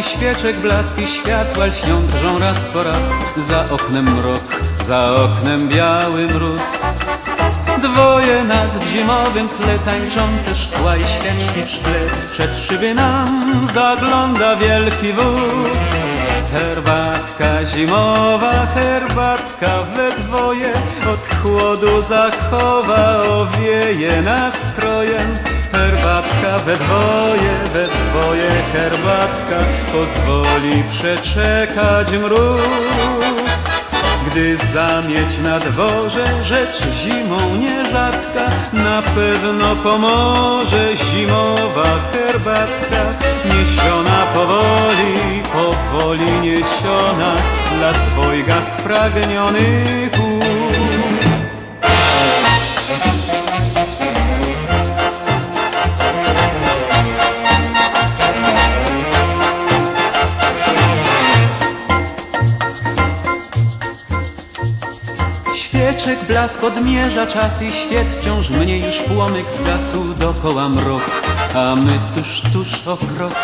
świeczek blaski światła lśnią drżą raz po raz. Za oknem mrok, za oknem biały mróz. Dwoje nas w zimowym tle tańczące szkła i świeczki w szkle. Przez szyby nam zagląda wielki wóz Herbatka zimowa, herbatka we dwoje Od chłodu zachowa, owieje nastrojem Herbatka we dwoje, we dwoje herbatka Pozwoli przeczekać mróz. Gdy zamieć na dworze rzecz zimą nierzadka Na pewno pomoże zimowa herbatka Niesiona powoli, powoli niesiona Dla dwojga spragnionych ust Świeczek blask odmierza czas i świet wciąż mnie już płomyk zgasł dokoła mrok, a my tuż, tuż o krok.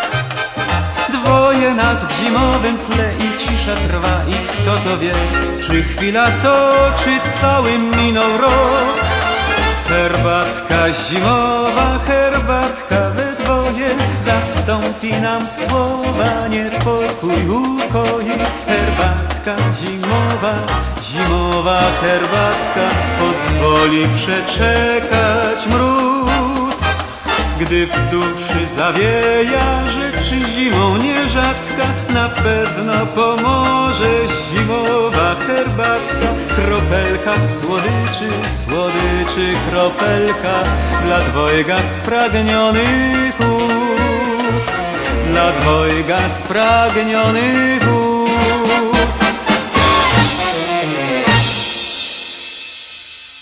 Dwoje nas w zimowym tle i cisza trwa i kto to wie, czy chwila to, czy cały minął rok. Herbatka zimowa, herbatka we dwoje Zastąpi nam słowa, niepokój ukoi Herbatka zimowa, zimowa herbatka Pozwoli przeczekać mróz gdy w duszy zawieja rzecz zimą nierzadka Na pewno pomoże zimowa herbatka. Kropelka słodyczy, słodyczy kropelka Dla dwojga spragnionych ust. Dla dwojga spragnionych ust